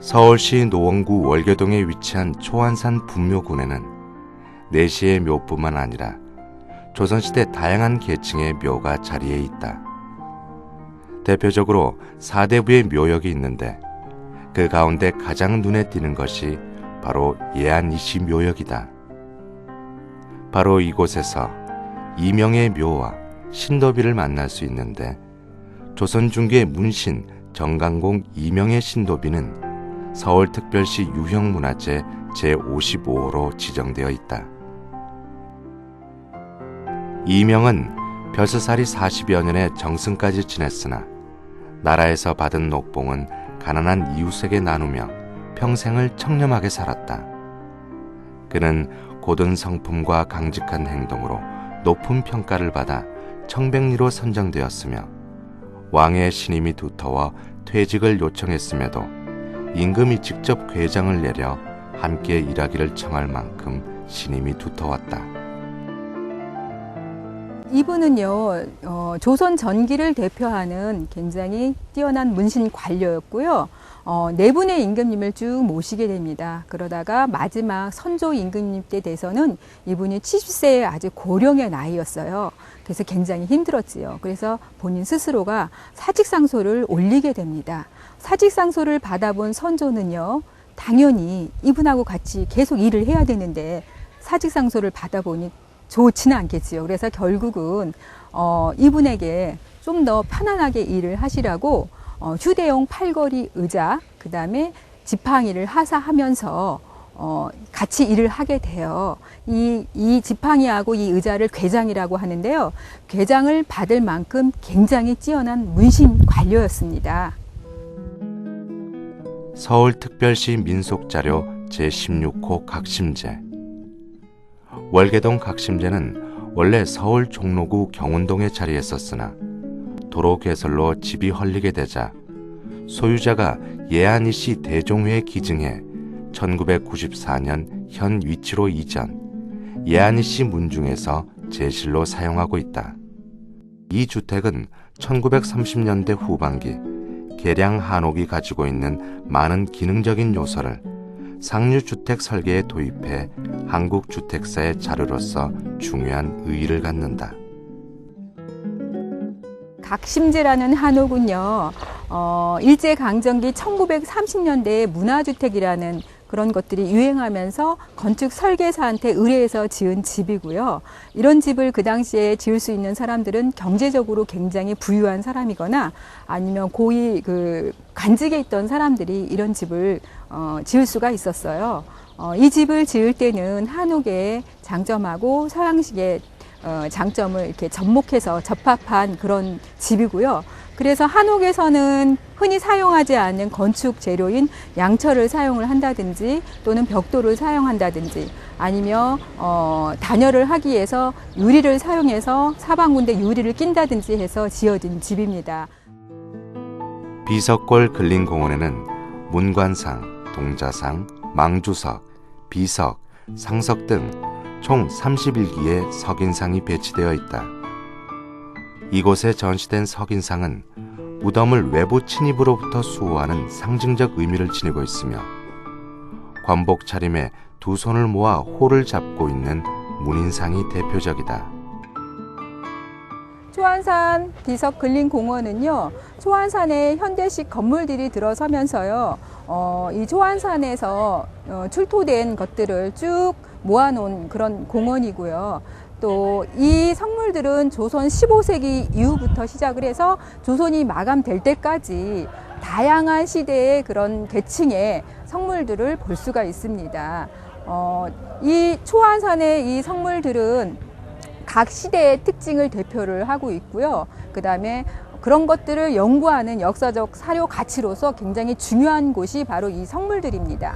서울시 노원구 월계동에 위치한 초안산 분묘군에는 내시의 묘뿐만 아니라 조선시대 다양한 계층의 묘가 자리에 있다. 대표적으로 사대부의 묘역이 있는데 그 가운데 가장 눈에 띄는 것이 바로 예안이시 묘역이다. 바로 이곳에서 이명의 묘와 신도비를 만날 수 있는데 조선 중기의 문신 정강공 이명의 신도비는 서울특별시 유형문화재 제55호로 지정되어 있다. 이명은 벼슬살이 40여 년의 정승까지 지냈으나 나라에서 받은 녹봉은 가난한 이웃에게 나누며 평생을 청렴하게 살았다. 그는 고든 성품과 강직한 행동으로 높은 평가를 받아 청백리로 선정되었으며 왕의 신임이 두터워 퇴직을 요청했음에도 임금이 직접 괴장을 내려 함께 일하기를 청할 만큼 신임이 두터웠다. 이분은요, 어, 조선 전기를 대표하는 굉장히 뛰어난 문신 관료였고요. 어, 네 분의 임금님을 쭉 모시게 됩니다. 그러다가 마지막 선조 임금님 때 돼서는 이분이 70세의 아주 고령의 나이였어요. 그래서 굉장히 힘들었지요. 그래서 본인 스스로가 사직상소를 올리게 됩니다. 사직상소를 받아본 선조는요, 당연히 이분하고 같이 계속 일을 해야 되는데 사직상소를 받아보니 좋지는 않겠지요. 그래서 결국은 어, 이분에게 좀 더 편안하게 일을 하시라고 어, 휴대용 팔걸이 의자, 그 다음에 지팡이를 하사하면서 어, 같이 일을 하게 돼요. 이, 이 지팡이하고 이 의자를 괴장이라고 하는데요. 괴장을 받을 만큼 굉장히 뛰어난 문신 관료였습니다. 서울특별시 민속자료 제16호 각심제 월계동 각심제는 원래 서울 종로구 경운동에 자리했었으나 도로 개설로 집이 헐리게 되자 소유자가 예안이 씨 대종회에 기증해 1994년 현 위치로 이전, 예안이 씨 문중에서 제실로 사용하고 있다. 이 주택은 1930년대 후반기 계량 한옥이 가지고 있는 많은 기능적인 요소를 상류주택 설계에 도입해 한국 주택사의 자료로서 중요한 의의를 갖는다. 각심제라는 한옥은요, 어, 일제강점기 1930년대에 문화주택이라는 그런 것들이 유행하면서 건축 설계사한테 의뢰해서 지은 집이고요. 이런 집을 그 당시에 지을 수 있는 사람들은 경제적으로 굉장히 부유한 사람이거나 아니면 고위 그 관직에 있던 사람들이 이런 집을 어, 지을 수가 있었어요. 어, 이 집을 지을 때는 한옥의 장점하고 서양식의 어, 장점을 이렇게 접목해서 접합한 그런 집이고요. 그래서 한옥에서는 흔히 사용하지 않는 건축 재료인 양철을 사용을 한다든지 또는 벽돌을 사용한다든지 아니면 어, 단열을 하기 위해서 유리를 사용해서 사방군데 유리를 낀다든지 해서 지어진 집입니다. 비석골 근린공원에는 문관상, 동자상, 망주석, 비석, 상석 등 총 31기의 석인상이 배치되어 있다. 이곳에 전시된 석인상은 무덤을 외부 침입으로부터 수호하는 상징적 의미를 지니고 있으며 관복 차림에 두 손을 모아 호를 잡고 있는 문인상이 대표적이다. 초안산 비석 근린 공원은요, 초안산에 현대식 건물들이 들어서면서요, 어, 이 초안산에서 어, 출토된 것들을 쭉 모아놓은 그런 공원이고요. 또 이 성물들은 조선 15세기 이후부터 시작을 해서 조선이 마감될 때까지 다양한 시대의 그런 계층의 성물들을 볼 수가 있습니다. 어, 이 초안산의 이 성물들은 각 시대의 특징을 대표를 하고 있고요. 그 다음에 그런 것들을 연구하는 역사적 사료 가치로서 굉장히 중요한 곳이 바로 이 성물들입니다.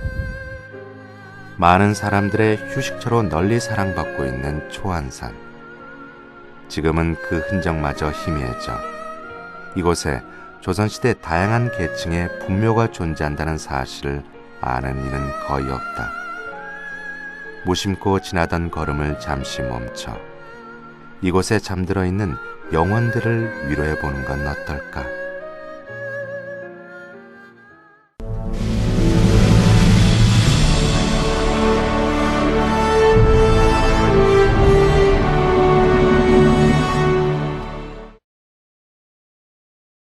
많은 사람들의 휴식처로 널리 사랑받고 있는 초안산. 지금은 그 흔적마저 희미해져 이곳에 조선시대 다양한 계층의 분묘가 존재한다는 사실을 아는 이는 거의 없다. 무심코 지나던 걸음을 잠시 멈춰 이곳에 잠들어 있는 영혼들을 위로해 보는 건 어떨까?